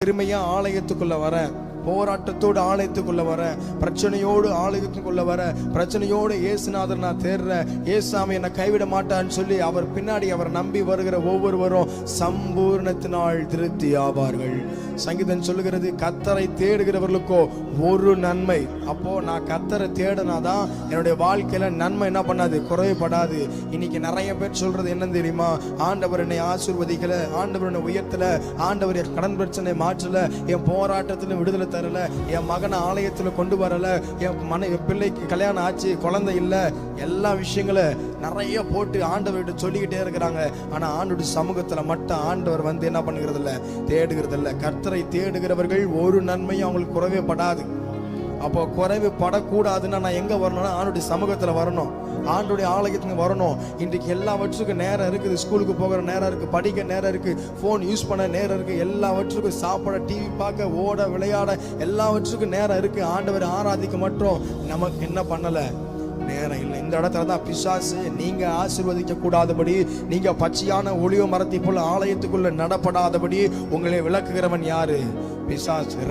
பெருமையா ஆலயத்துக்குள்ள வர போராட்டத்தோடு ஆலயத்துக்குள்ள வர பிரச்சனையோடு ஆலயத்துக்குள்ள வர பிரச்சனையோடு இயேசுநாதர் நான் தேடுறேன் ஏசாமி என்னை கைவிட மாட்டான்னு சொல்லி அவர் பின்னாடி அவர் நம்பி வருகிற ஒவ்வொருவரும் சம்பூர்ணத்தினால் திருப்தி ஆவார்கள். சங்கீதம் சொல்லுகிறது கத்தரை தேடுகிறவர்களுக்கோ ஒரு நன்மை. அப்போ நான் கத்தரை தேடினாதான் என்னுடைய வாழ்க்கையில நன்மை என்ன பண்ணாது குறைவுபடாது இன்னைக்கு நிறைய பேர் சொல்றது என்ன தெரியுமா? ஆண்டவர் என்னை ஆசீர்வதிக்கல ஆண்டவர் என்னை உயர்த்தல ஆண்டவர் என் கடன் பிரச்சனை மாற்றல என் போராட்டத்திலும் விடுதலை தரல என் மகனை ஆலயத்தில் கொண்டு வரல என் மனை என் பிள்ளைக்கு கல்யாணம் ஆச்சு குழந்தை இல்லை எல்லா விஷயங்களும் நிறைய போட்டு ஆண்டவர்கிட்ட சொல்லிக்கிட்டே இருக்கிறாங்க. ஆனால் ஆண்டோட சமூகத்தில் மட்டும் ஆண்டவர் வந்து என்ன பண்ணுகிறது இல்லை தேடுகிறது இல்லை கர்த்தரை தேடுகிறவர்கள் ஒரு நன்மையும் அவங்களுக்கு குறைவே படாது. அப்போ குறைவு படக்கூடாதுன்னா நான் எங்கே வரணும்னா ஆண்டுடைய சமூகத்தில் வரணும். ஆண்டுடைய ஆலயத்துக்கு வரணும். இன்றைக்கு எல்லாவற்றுக்கும் நேரம் இருக்குது. ஸ்கூலுக்கு போகிற நேரம் இருக்குது படிக்க நேரம் இருக்குது ஃபோன் யூஸ் பண்ண நேரம் இருக்குது எல்லாவற்றுக்கும் சாப்பிட டிவி பார்க்க ஓட விளையாட எல்லாவற்றுக்கும் நேரம் இருக்குது ஆண்டவர் ஆராதிக்க மட்டும். நமக்கு என்ன பண்ணலை? நேரம் இல்லை. இந்த இடத்துல தான் பிசாசு நீங்க ஆசீர்வதிக்க கூடாதபடி நீங்க பச்சையான ஒளிவு மரத்தை போல ஆலயத்துக்குள்ள நடப்படாதபடி உங்களை விளக்குகிறவன் யாரு? பிசாசு.